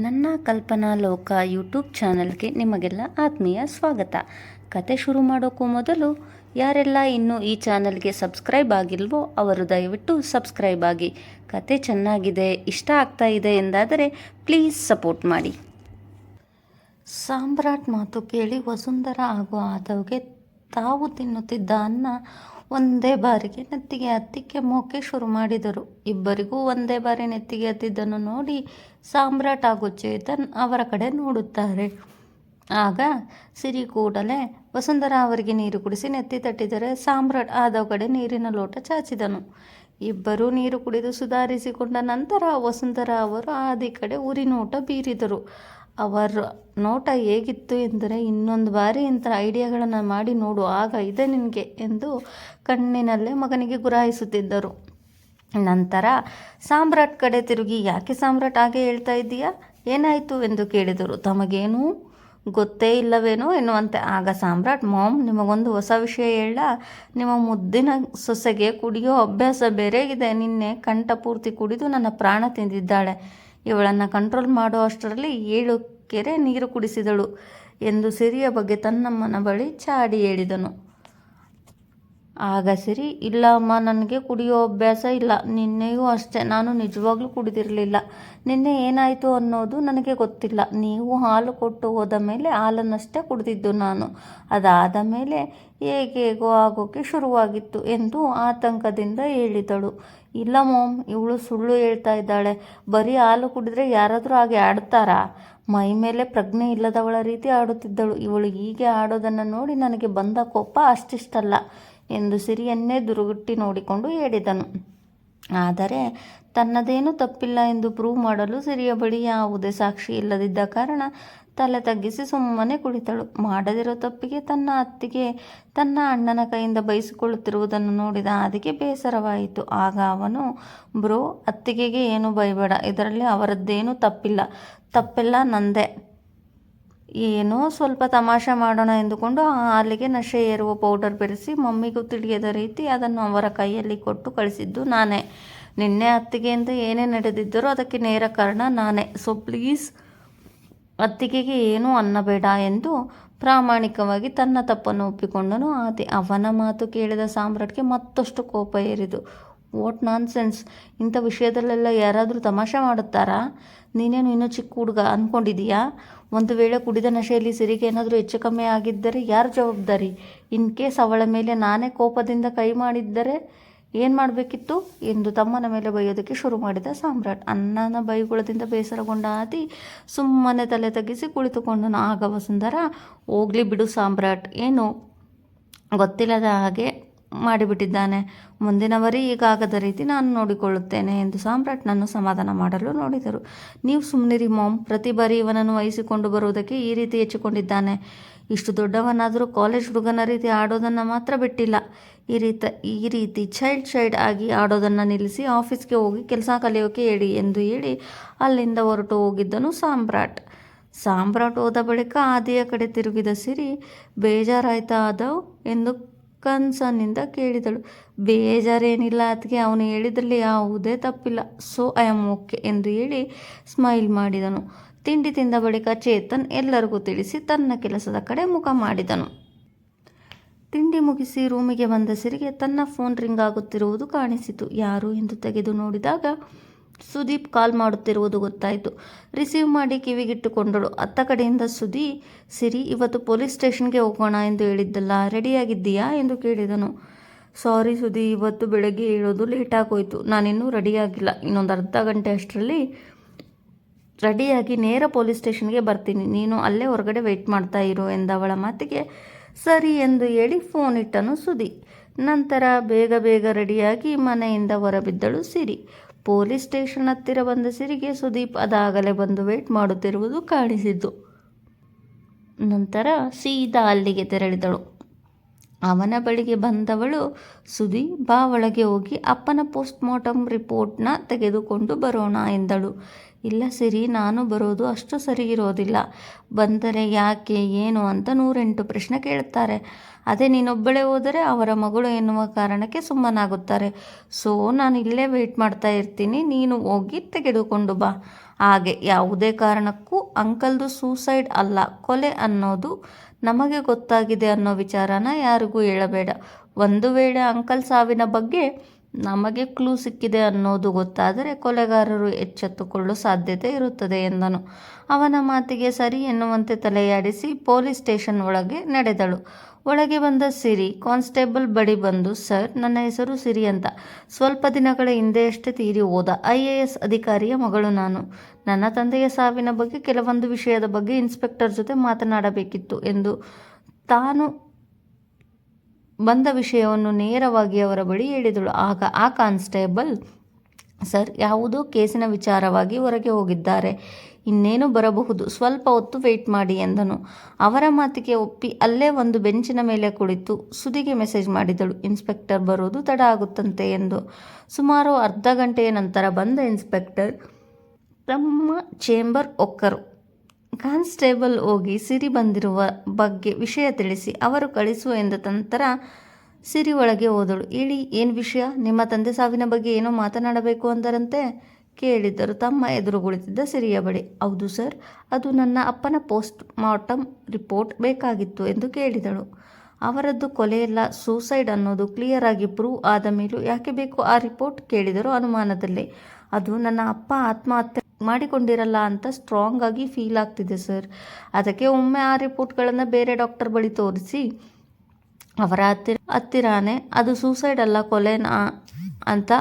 ನನ್ನ ಕಲ್ಪನಾ ಲೋಕ ಯೂಟ್ಯೂಬ್ ಚಾನಲ್ಗೆ ನಿಮಗೆಲ್ಲ ಆತ್ಮೀಯ ಸ್ವಾಗತ. ಕತೆ ಶುರು ಮಾಡೋಕ್ಕೂ ಮೊದಲು, ಯಾರೆಲ್ಲ ಇನ್ನೂ ಈ ಚಾನಲ್ಗೆ ಸಬ್ಸ್ಕ್ರೈಬ್ ಆಗಿಲ್ವೋ ಅವರು ದಯವಿಟ್ಟು ಸಬ್ಸ್ಕ್ರೈಬ್ ಆಗಿ. ಕತೆ ಚೆನ್ನಾಗಿದೆ, ಇಷ್ಟ ಆಗ್ತಾ ಇದೆ ಎಂದಾದರೆ ಪ್ಲೀಸ್ ಸಪೋರ್ಟ್ ಮಾಡಿ. ಸಾಮ್ರಾಟ್ ಮಾತು ಕೇಳಿ ವಸುಂಧರ ಹಾಗೂ ಆದವ್ಗೆ ತಾವು ತಿನ್ನುತ್ತಿದ್ದ ಅನ್ನ ಒಂದೇ ಬಾರಿಗೆ ನೆತ್ತಿಗೆ ಹತ್ತಿ ಕೆಮ್ಮೋಕೆ ಶುರು ಮಾಡಿದರು. ಇಬ್ಬರಿಗೂ ಒಂದೇ ಬಾರಿ ನೆತ್ತಿಗೆ ಹತ್ತಿದ್ದನ್ನು ನೋಡಿ ಸಾಮ್ರಾಟ್ ಹಾಗೂ ಚೇತನ್ ಅವರ ಕಡೆ ನೋಡುತ್ತಾರೆ. ಆಗ ಸಿರಿ ಕೂಡಲೇ ವಸುಂಧರ ಅವರಿಗೆ ನೀರು ಕುಡಿಸಿ ನೆತ್ತಿ ತಟ್ಟಿದರೆ ಸಾಮ್ರಾಟ್ ಆದ ಕಡೆ ನೀರಿನ ಲೋಟ ಚಾಚಿದನು. ಇಬ್ಬರೂ ನೀರು ಕುಡಿದು ಸುಧಾರಿಸಿಕೊಂಡ ನಂತರ ವಸುಂಧರ ಅವರು ಆದಿ ಕಡೆ ಉರಿನೋಟ ಬೀರಿದರು. ಅವರ ನೋಟ ಹೇಗಿತ್ತು ಎಂದರೆ, ಇನ್ನೊಂದು ಬಾರಿ ಇಂಥ ಐಡಿಯಾಗಳನ್ನು ಮಾಡಿ ನೋಡು, ಆಗ ಇದೆ ನಿನಗೆ ಎಂದು ಕಣ್ಣಿನಲ್ಲೇ ಮಗನಿಗೆ ಗುರಾಯಿಸುತ್ತಿದ್ದರು. ನಂತರ, ಸಾಮ್ರಾಟ್ ಕಡೆ ತಿರುಗಿ, ಯಾಕೆ ಸಾಮ್ರಾಟ್ ಹಾಗೆ ಹೇಳ್ತಾ ಇದ್ದೀಯಾ? ಏನಾಯಿತು? ಎಂದು ಕೇಳಿದರು. ತಮಗೇನೂ ಗೊತ್ತೇ ಇಲ್ಲವೇನೋ ಎನ್ನುವಂತೆ. ಆಗ ಸಾಮ್ರಾಟ್, ಮಾಮ್, ನಿಮಗೊಂದು ಹೊಸ ವಿಷಯ ಹೇಳ. ನಿಮ್ಮ ಮುದ್ದಿನ ಸೊಸೆಗೆ ಕುಡಿಯೋ ಅಭ್ಯಾಸ ಬೇರೆ ಇದೆ. ನಿನ್ನೆ ಕಂಠಪೂರ್ತಿ ಕುಡಿದು ನನ್ನ ಪ್ರಾಣ ತಿಂದಿದ್ದಾಳೆ. ಇವಳನ್ನು ಕಂಟ್ರೋಲ್ ಮಾಡೋ ಅಷ್ಟರಲ್ಲಿ ಏಳು ಕೆರೆ ನೀರು ಕುಡಿಸಿದಳು ಎಂದು ಸಿರಿಯ ಬಗ್ಗೆ ತನ್ನಮ್ಮನ ಬಳಿ ಚಾಡಿ ಹೇಳಿದನು. ಆಗ ಸರಿ, ಇಲ್ಲ ಅಮ್ಮ, ನನಗೆ ಕುಡಿಯೋ ಅಭ್ಯಾಸ ಇಲ್ಲ. ನಿನ್ನೆಯೂ ಅಷ್ಟೇ. ನಾನು ನಿಜವಾಗ್ಲೂ ಕುಡಿದಿರಲಿಲ್ಲ. ನಿನ್ನೆ ಏನಾಯಿತು ಅನ್ನೋದು ನನಗೆ ಗೊತ್ತಿಲ್ಲ. ನೀವು ಹಾಲು ಕೊಟ್ಟು ಹೋದ ಮೇಲೆ ಹಾಲನ್ನಷ್ಟೇ ಕುಡಿದಿದ್ದು ನಾನು. ಅದಾದ ಮೇಲೆ ಹೇಗೇಗೋ ಆಗೋಕ್ಕೆ ಶುರುವಾಗಿತ್ತು ಎಂದು ಆತಂಕದಿಂದ ಹೇಳಿದಳು. ಇಲ್ಲ ಮೋಮ್, ಇವಳು ಸುಳ್ಳು ಹೇಳ್ತಾ ಇದ್ದಾಳೆ. ಬರೀ ಹಾಲು ಕುಡಿದ್ರೆ ಯಾರಾದರೂ ಹಾಗೆ ಆಡ್ತಾರಾ? ಮೈ ಮೇಲೆ ಪ್ರಜ್ಞೆ ಇಲ್ಲದವಳ ರೀತಿ ಆಡುತ್ತಿದ್ದಳು. ಇವಳು ಹೀಗೆ ಆಡೋದನ್ನು ನೋಡಿ ನನಗೆ ಬಂದ ಕೋಪ ಅಷ್ಟಿಷ್ಟಲ್ಲ. ಎಂದು ಸಿರಿಯನ್ನೇ ದುರುಗುಟ್ಟಿ ನೋಡಿಕೊಂಡು ಹೇಳಿದನು. ಆದರೆ ತನ್ನದೇನೂ ತಪ್ಪಿಲ್ಲ ಎಂದು ಪ್ರೂವ್ ಮಾಡಲು ಸಿರಿಯ ಬಳಿ ಯಾವುದೇ ಸಾಕ್ಷಿ ಇಲ್ಲದಿದ್ದ ಕಾರಣ ತಲೆ ತಗ್ಗಿಸಿ ಸುಮ್ಮನೆ ಕುಳಿತಳು. ಮಾಡದಿರೋ ತಪ್ಪಿಗೆ ತನ್ನ ಅತ್ತಿಗೆ, ತನ್ನ ಅಣ್ಣನ ಕೈಯಿಂದ ಬಯಸಿಕೊಳ್ಳುತ್ತಿರುವುದನ್ನು ನೋಡಿದ ಅದಕ್ಕೆ ಬೇಸರವಾಯಿತು. ಆಗ ಅವನು, ಬ್ರೋ, ಅತ್ತಿಗೆಗೆ ಏನು ಬೈಬೇಡ ಇದರಲ್ಲಿ ಅವರದ್ದೇನೂ ತಪ್ಪಿಲ್ಲ. ತಪ್ಪೆಲ್ಲ ನಂದೇ. ಏನೋ ಸ್ವಲ್ಪ ತಮಾಷೆ ಮಾಡೋಣ ಎಂದುಕೊಂಡು ಆ ಹಾಲಿಗೆ ನಶೆ ಏರುವ ಪೌಡರ್ ಬೆರೆಸಿ ಮಮ್ಮಿಗೂ ತಿಳಿಯದ ರೀತಿ ಅದನ್ನು ಅವರ ಕೈಯಲ್ಲಿ ಕೊಟ್ಟು ಕಳಿಸಿದ್ದು ನಾನೇ. ನಿನ್ನೆ ಅತ್ತಿಗೆಯಿಂದ ಏನೇ ನಡೆದಿದ್ದರೂ ಅದಕ್ಕೆ ನೇರ ಕಾರಣ ನಾನೇ. ಸೊ ಪ್ಲೀಸ್ ಅತ್ತಿಗೆಗೆ ಏನೂ ಅನ್ನಬೇಡ ಎಂದು ಪ್ರಾಮಾಣಿಕವಾಗಿ ತನ್ನ ತಪ್ಪನ್ನು ಒಪ್ಪಿಕೊಂಡನು ಆದೆ ಅವನ ಮಾತು ಕೇಳಿದ ಸಾಮ್ರಾಟ್ಗೆ ಮತ್ತಷ್ಟು ಕೋಪ ಏರಿದು. ವಾಟ್ ನಾನ್ ಸೆನ್ಸ್ ಇಂಥ ವಿಷಯದಲ್ಲೆಲ್ಲ ಯಾರಾದರೂ ತಮಾಷೆ ಮಾಡುತ್ತಾರಾ? ನೀನೇನು ಇನ್ನೂ ಚಿಕ್ಕ ಹುಡುಗ ಅಂದ್ಕೊಂಡಿದೀಯಾ ಒಂದು ವೇಳೆ ಕುಡಿದ ನಶೆಯಲ್ಲಿ ಸಿರಿಗೆ ಏನಾದರೂ ಹೆಚ್ಚು ಕಮ್ಮಿ ಆಗಿದ್ದರೆ ಯಾರು ಜವಾಬ್ದಾರಿ? ಇನ್ ಕೇಸ್ ಅವಳ ಮೇಲೆ ನಾನೇ ಕೋಪದಿಂದ ಕೈ ಮಾಡಿದ್ದರೆ ಏನು ಮಾಡಬೇಕಿತ್ತು? ಎಂದು ತಮ್ಮನ ಮೇಲೆ ಬೈಯೋದಕ್ಕೆ ಶುರು ಮಾಡಿದ ಸಾಮ್ರಾಟ್. ಅಣ್ಣನ ಬೈಗುಳದಿಂದ ಬೇಸರಗೊಂಡ ಆದಿ ಸುಮ್ಮನೆ ತಲೆ ತಗ್ಗಿಸಿ ಕುಳಿತುಕೊಂಡು ಆಗ ವಸುಂಧರ ಹೋಗ್ಲಿ ಬಿಡು ಸಾಮ್ರಾಟ್, ಏನು? ಗೊತ್ತಿಲ್ಲದ ಹಾಗೆ ಮಾಡಿಬಿಟ್ಟಿದ್ದಾನೆ. ಮುಂದಿನವರೇ ಈಗಾಗದ ರೀತಿ ನಾನು ನೋಡಿಕೊಳ್ಳುತ್ತೇನೆ ಎಂದು ಸಾಮ್ರಾಟ್ನನ್ನು ಸಮಾಧಾನ ಮಾಡಲು ನೋಡಿದರು. ನೀವು ಸುಮ್ಮನಿರಿ ಮಾಮ್, ಪ್ರತಿ ಬಾರಿ ಇವನನ್ನು ವಹಿಸಿಕೊಂಡು ಬರುವುದಕ್ಕೆ ಈ ರೀತಿ ಹೆಚ್ಚಿಕೊಂಡಿದ್ದಾನೆ ಇಷ್ಟು ದೊಡ್ಡವನಾದರೂ ಕಾಲೇಜ್ ಹುಡುಗನ ರೀತಿ ಆಡೋದನ್ನು ಮಾತ್ರ ಬಿಟ್ಟಿಲ್ಲ. ಈ ರೀತಿ ಈ ರೀತಿ ಚೈಲ್ಡ್ ಚೈಲ್ಡ್ ಆಗಿ ಆಡೋದನ್ನು ನಿಲ್ಲಿಸಿ ಆಫೀಸ್ಗೆ ಹೋಗಿ ಕೆಲಸ ಕಲಿಯೋಕೆ ಹೇಳಿ ಎಂದು ಹೇಳಿ ಅಲ್ಲಿಂದ ಹೊರಟು ಹೋಗಿದ್ದನು ಸಾಮ್ರಾಟ್. ಸಾಮ್ರಾಟ್ ಹೋದ ಬಳಿಕ ಆದಿಯ ಕಡೆ ತಿರುಗಿದ ಸಿರಿ ಬೇಜಾರಾಯ್ತಾ ಆದವು ಎಂದು ಕನ್ಸನ್ನಿಂದ ಕೇಳಿದಳು. ಬೇಜಾರೇನಿಲ್ಲ ಅದಕ್ಕೆ ಅವನು ಹೇಳಿದ್ರಲ್ಲಿ ಯಾವುದೇ ತಪ್ಪಿಲ್ಲ. ಸೊ ಐ ಆಮ್ ಓಕೆ ಎಂದು ಹೇಳಿ ಸ್ಮೈಲ್ ಮಾಡಿದನು. ತಿಂಡಿ ತಿಂದ ಬಳಿಕ ಚೇತನ್ ಎಲ್ಲರಿಗೂ ತಿಳಿಸಿ ತನ್ನ ಕೆಲಸದ ಕಡೆ ಮುಖ ಮಾಡಿದನು. ತಿಂಡಿ ಮುಗಿಸಿ ರೂಮಿಗೆ ಬಂದ ಸಿರಿಗೆ ತನ್ನ ಫೋನ್ ರಿಂಗ್ ಆಗುತ್ತಿರುವುದು ಕಾಣಿಸಿತು. ಯಾರು ಎಂದು ತೆಗೆದು ನೋಡಿದಾಗ ಸುದೀಪ್ ಕಾಲ್ ಮಾಡುತ್ತಿರುವುದು ಗೊತ್ತಾಯಿತು. ರಿಸೀವ್ ಮಾಡಿ ಕಿವಿಗಿಟ್ಟುಕೊಂಡಳು. ಅತ್ತ ಕಡೆಯಿಂದ ಸುದಿ, ಸಿರಿ, ಇವತ್ತು ಪೊಲೀಸ್ ಸ್ಟೇಷನ್ಗೆ ಹೋಗೋಣ ಎಂದು ಹೇಳಿದ್ದಲ್ಲ, ರೆಡಿಯಾಗಿದ್ದೀಯಾ ಎಂದು ಕೇಳಿದನು. ಸಾರಿ ಸುದಿ, ಇವತ್ತು ಬೆಳಗ್ಗೆ ಹೇಳೋದು ಲೇಟ್ ಆಗೋಯ್ತು ನಾನಿನ್ನೂ ರೆಡಿಯಾಗಿಲ್ಲ. ಇನ್ನೊಂದು ಅರ್ಧ ಗಂಟೆ ಅಷ್ಟರಲ್ಲಿ ರೆಡಿಯಾಗಿ ನೇರ ಪೊಲೀಸ್ ಸ್ಟೇಷನ್ಗೆ ಬರ್ತೀನಿ. ನೀನು ಅಲ್ಲೇ ಹೊರಗಡೆ ವೆಯ್ಟ್ ಮಾಡ್ತಾ ಇರು ಎಂದವಳ ಮಾತಿಗೆ ಸರಿ ಎಂದು ಹೇಳಿ ಫೋನ್ ಇಟ್ಟನು ಸುದಿ. ನಂತರ ಬೇಗ ಬೇಗ ರೆಡಿಯಾಗಿ ಮನೆಯಿಂದ ಹೊರಬಿದ್ದಳು ಸಿರಿ. ಪೊಲೀಸ್ ಸ್ಟೇಷನ್ ಹತ್ತಿರ ಬಂದ ಸಿರಿಗೆ ಸುದೀಪ್ ಅದಾಗಲೇ ಬಂದು ವೇಟ್ ಮಾಡುತ್ತಿರುವುದು ಕಾಣಿಸಿತು ನಂತರ ಸೀದಾ ಅಲ್ಲಿಗೆ ತೆರಳಿದಳು. ಅವನ ಬಳಿಗೆ ಬಂದವಳು ಸುದಿ ಬಾ, ಒಳಗೆ ಹೋಗಿ ಅಪ್ಪನ ಪೋಸ್ಟ್ ಮಾರ್ಟಮ್ ರಿಪೋರ್ಟ್ನ ತೆಗೆದುಕೊಂಡು ಬರೋಣ ಎಂದಳು. ಇಲ್ಲ ಸಿರಿ, ನಾನು ಬರೋದು ಅಷ್ಟು ಸರಿ ಇರೋದಿಲ್ಲ. ಬಂದರೆ ಯಾಕೆ, ಏನು ಅಂತ ನೂರೆಂಟು ಪ್ರಶ್ನೆ ಕೇಳುತ್ತಾರೆ. ಅದೇ ನೀನೊಬ್ಬಳೇ ಹೋದರೆ ಅವರ ಮಗಳು ಎನ್ನುವ ಕಾರಣಕ್ಕೆ ಸುಮ್ಮನಾಗುತ್ತಾರೆ. ಸೊ, ನಾನು ಇಲ್ಲೇ ವೆಯ್ಟ್ ಮಾಡ್ತಾ ಇರ್ತೀನಿ, ನೀನು ಹೋಗಿ ತೆಗೆದುಕೊಂಡು ಬಾ. ಹಾಗೆ ಯಾವುದೇ ಕಾರಣಕ್ಕೂ ಅಂಕಲ್ದು ಸೂಸೈಡ್ ಅಲ್ಲ, ಕೊಲೆ ಅನ್ನೋದು ನಮಗೆ ಗೊತ್ತಾಗಿದೆ ಅನ್ನೋ ವಿಚಾರನ ಯಾರಿಗೂ ಹೇಳಬೇಡ. ಒಂದು ವೇಳೆ ಅಂಕಲ್ ಸಾವಿನ ಬಗ್ಗೆ ನಮಗೆ ಕ್ಲೂ ಸಿಕ್ಕಿದೆ ಅನ್ನೋದು ಗೊತ್ತಾದರೆ ಕೊಲೆಗಾರರು ಎಚ್ಚೆತ್ತುಕೊಳ್ಳುವ ಸಾಧ್ಯತೆ ಇರುತ್ತದೆ ಎಂದನು. ಅವನ ಮಾತಿಗೆ ಸರಿ ಎನ್ನುವಂತೆ ತಲೆಯಾಡಿಸಿ ಪೊಲೀಸ್ ಸ್ಟೇಷನ್ ಒಳಗೆ ನಡೆದಳು. ಒಳಗೆ ಬಂದ ಸಿರಿ, ಕಾನ್ಸ್ಟೇಬಲ್ ಬಳಿ ಬಂದು, ಸರ್, ನನ್ನ ಹೆಸರು ಸಿರಿ ಅಂತ. ಸ್ವಲ್ಪ ದಿನಗಳ ಹಿಂದೆಯಷ್ಟೇ ತೀರಿ ಹೋದ ಐ ಎ ಎಸ್ ಅಧಿಕಾರಿಯ ಮಗಳು ನಾನು. ನನ್ನ ತಂದೆಯ ಸಾವಿನ ಬಗ್ಗೆ ಕೆಲವೊಂದು ವಿಷಯದ ಬಗ್ಗೆ ಇನ್ಸ್ಪೆಕ್ಟರ್ ಜೊತೆ ಮಾತನಾಡಬೇಕಿತ್ತು ಎಂದು ತಾನು ಬಂದ ವಿಷಯವನ್ನು ನೇರವಾಗಿ ಅವರ ಬಳಿ ಹೇಳಿದಳು. ಆಗ ಆ ಕಾನ್ಸ್ಟೇಬಲ್, ಸರ್, ಯಾವುದೋ ಕೇಸಿನ ವಿಚಾರವಾಗಿ ಹೊರಗೆ ಹೋಗಿದ್ದಾರೆ. ಇನ್ನೇನು ಬರಬಹುದು? ಸ್ವಲ್ಪ ಹೊತ್ತು ವೆಯ್ಟ್ ಮಾಡಿ, ಎಂದನು. ಅವರ ಮಾತಿಗೆ ಒಪ್ಪಿ ಅಲ್ಲೇ ಒಂದು ಬೆಂಚಿನ ಮೇಲೆ ಕುಳಿತು ಸುದಿಗೆ ಮೆಸೇಜ್ ಮಾಡಿದಳು. ಇನ್ಸ್ಪೆಕ್ಟರ್ ಬರೋದು ತಡ ಆಗುತ್ತಂತೆ, ಎಂದು. ಸುಮಾರು ಅರ್ಧ ಗಂಟೆಯ ನಂತರ ಬಂದ ಇನ್ಸ್ಪೆಕ್ಟರ್ ತಮ್ಮ ಚೇಂಬರ್ ಒಕ್ಕರು ಕಾನ್ಸ್ಟೇಬಲ್ ಹೋಗಿ ಸಿರಿ ಬಂದಿರುವ ಬಗ್ಗೆ ವಿಷಯ ತಿಳಿಸಿ ಅವರು ಕಳಿಸುವ ಎಂದ ನಂತರ ಸಿರಿ ಒಳಗೆ ಹೋದಳು. ಹೇಳಿ ಏನು ವಿಷಯ? ನಿಮ್ಮ ತಂದೆ ಸಾವಿನ ಬಗ್ಗೆ ಏನೋ ಮಾತನಾಡಬೇಕು ಅಂದರಂತೆ ಕೇಳಿದ್ದರು. ತಮ್ಮ ಎದುರು ಕುಳಿತಿದ್ದ ಸಿರಿಯ ಬಳಿ. ಹೌದು ಸರ್, ಅದು ನನ್ನ ಅಪ್ಪನ ಪೋಸ್ಟ್ ಮಾರ್ಟಮ್ ರಿಪೋರ್ಟ್ ಬೇಕಾಗಿತ್ತು ಎಂದು ಕೇಳಿದಳು. ಅವರದ್ದು ಕೊಲೆಯಲ್ಲ ಸೂಸೈಡ್ ಅನ್ನೋದು ಕ್ಲಿಯರ್ ಆಗಿ ಪ್ರೂವ್ ಆದ ಮೇಲೂ ಯಾಕೆ ಬೇಕು ಆ ರಿಪೋರ್ಟ್? ಕೇಳಿದರು ಅನುಮಾನದಲ್ಲಿ. ಅದು ನನ್ನ ಅಪ್ಪ ಆತ್ಮಹತ್ಯೆ ಮಾಡಿಕೊಂಡಿರಲ್ಲ ಅಂತ ಸ್ಟ್ರಾಂಗ್ ಆಗಿ ಫೀಲ್ ಆಗ್ತಿದೆ ಸರ್ ಅದಕ್ಕೆ ಒಮ್ಮೆ ಆ ರಿಪೋರ್ಟ್ಗಳನ್ನು ಬೇರೆ ಡಾಕ್ಟರ್ ಬಳಿ ತೋರಿಸಿ, ಅವರ ಹತ್ತಿರ, ಹತ್ತಿರಾನೇ ಅದು ಸೂಸೈಡ್ ಅಲ್ಲ ಕೊಲೆನಾ ಅಂತ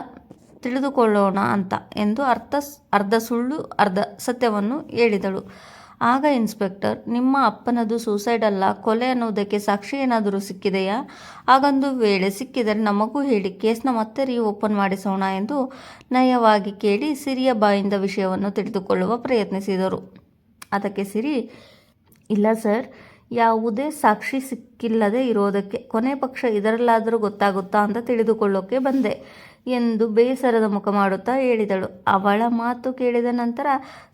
ತಿಳಿದುಕೊಳ್ಳೋಣ ಅಂತ ಎಂದು ಅರ್ಥ, ಅರ್ಧ ಸುಳ್ಳು, ಅರ್ಧ ಸತ್ಯವನ್ನು ಹೇಳಿದಳು. ಆಗ ಇನ್ಸ್ಪೆಕ್ಟರ್, ನಿಮ್ಮ ಅಪ್ಪನದು ಸೂಸೈಡ್ ಅಲ್ಲ, ಕೊಲೆ ಅನ್ನೋದಕ್ಕೆ ಸಾಕ್ಷಿ ಏನಾದರೂ ಸಿಕ್ಕಿದೆಯಾ? ಹಾಗೊಂದು ವೇಳೆ ಸಿಕ್ಕಿದರೆ ನಮಗೂ ಹೇಳಿ, ಕೇಸ್ನ ಮತ್ತೆ ರೀ ಓಪನ್ ಮಾಡಿಸೋಣ ಎಂದು ನಯವಾಗಿ ಕೇಳಿ ಸಿರಿಯ ಬಾಯಿಂದ ವಿಷಯವನ್ನು ತಿಳಿದುಕೊಳ್ಳುವ ಪ್ರಯತ್ನಿಸಿದರು. ಅದಕ್ಕೆ ಸಿರಿ, ಇಲ್ಲ ಸರ್, ಯಾವುದೇ ಸಾಕ್ಷಿ ಸಿಕ್ಕಿಲ್ಲದೆ ಇರೋದಕ್ಕೆ, ಕೊನೆ ಪಕ್ಷ ಇದರಲ್ಲಾದರೂ ಗೊತ್ತಾಗುತ್ತಾ ಅಂತ ತಿಳಿದುಕೊಳ್ಳೋಕೆ ಬಂದೆ. ಎಂದು ಬೇಸರದ ಮುಖ ಮಾಡುತ್ತಾ ಹೇಳಿದಳು. ಅವಳ ಮಾತು ಕೇಳಿದ ನಂತರ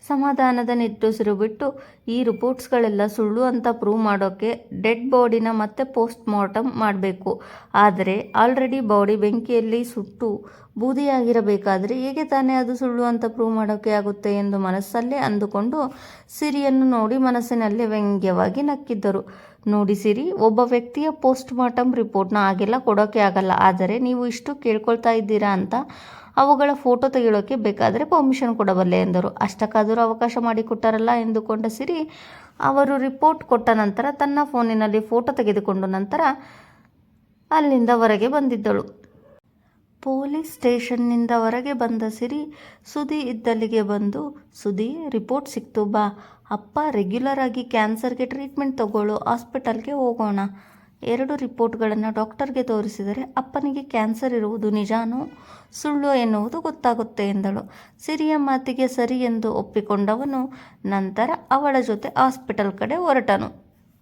ಸಮಾಧಾನದ ನಿಟ್ಟುಸಿರು ಬಿಟ್ಟು ಈ ರಿಪೋರ್ಟ್ಸ್ಗಳೆಲ್ಲ ಸುಳ್ಳು ಅಂತ ಪ್ರೂವ್ ಮಾಡೋಕ್ಕೆ ಡೆಡ್ ಬಾಡಿನ ಮತ್ತೆ ಪೋಸ್ಟ್ ಮಾರ್ಟಮ್ ಮಾಡಬೇಕು. ಆದರೆ ಆಲ್ರೆಡಿ ಬಾಡಿ ಬೆಂಕಿಯಲ್ಲಿ ಸುಟ್ಟು ಬೂದಿಯಾಗಿರಬೇಕಾದರೆ ಹೇಗೆ ತಾನೇ ಅದು ಸುಳ್ಳು ಅಂತ ಪ್ರೂವ್ ಮಾಡೋಕ್ಕೆ ಆಗುತ್ತೆ ಎಂದು ಮನಸ್ಸಲ್ಲೇ ಅಂದುಕೊಂಡು ಸಿರಿಯನ್ನು ನೋಡಿ ಮನಸ್ಸಿನಲ್ಲಿ ವ್ಯಂಗ್ಯವಾಗಿ ನಕ್ಕಿದ್ದರು. ನೋಡಿ ಸಿರಿ, ಒಬ್ಬ ವ್ಯಕ್ತಿಯ ಪೋಸ್ಟ್ ಮಾರ್ಟಮ್ ರಿಪೋರ್ಟ್ನ ಹಾಗೆಲ್ಲ ಕೊಡೋಕ್ಕೆ ಆಗಲ್ಲ. ಆದರೆ ನೀವು ಇಷ್ಟು ಕೇಳ್ಕೊಳ್ತಾ ಇದ್ದೀರಾ ಅಂತ ಅವುಗಳ ಫೋಟೋ ತೆಗೆಯೋಕ್ಕೆ ಬೇಕಾದರೆ ಪರ್ಮಿಷನ್ ಕೊಡಬಲ್ಲೆ ಎಂದರು. ಅಷ್ಟಕ್ಕಾದರೂ ಅವಕಾಶ ಮಾಡಿಕೊಟ್ಟಾರಲ್ಲ ಎಂದುಕೊಂಡ ಸಿರಿ, ಅವರು ರಿಪೋರ್ಟ್ ಕೊಟ್ಟ ನಂತರ ತನ್ನ ಫೋನಿನಲ್ಲಿ ಫೋಟೋ ತೆಗೆದುಕೊಂಡು ನಂತರ ಅಲ್ಲಿಂದ ಹೊರಗೆ ಬಂದಿದ್ದಳು. ಪೊಲೀಸ್ ಸ್ಟೇಷನ್ನಿಂದ ಹೊರಗೆ ಬಂದ ಸಿರಿ ಸುದಿ ಇದ್ದಲ್ಲಿಗೆ ಬಂದು ಸುದಿ ರಿಪೋರ್ಟ್ ಸಿಕ್ತು, ಬಾ. ಅಪ್ಪ ರೆಗ್ಯುಲರ್ ಆಗಿ ಕ್ಯಾನ್ಸರ್ಗೆ ಟ್ರೀಟ್ಮೆಂಟ್ ತಗೊಳ್ಳೋ ಹಾಸ್ಪಿಟಲ್ಗೆ ಹೋಗೋಣ. ಎರಡು ರಿಪೋರ್ಟ್ಗಳನ್ನು ಡಾಕ್ಟರ್ಗೆ ತೋರಿಸಿದರೆ ಅಪ್ಪನಿಗೆ ಕ್ಯಾನ್ಸರ್ ಇರುವುದು ನಿಜಾನೋ? ಸುಳ್ಳು ಎನ್ನುವುದು ಗೊತ್ತಾಗುತ್ತೆ, ಎಂದಳು. ಸಿರಿಯ ಮಾತಿಗೆ ಸರಿ ಎಂದು ಒಪ್ಪಿಕೊಂಡವನು, ನಂತರ ಅವಳ ಜೊತೆ ಹಾಸ್ಪಿಟಲ್ ಕಡೆ ಹೊರಟನು.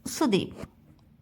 ಸುದೀಪ್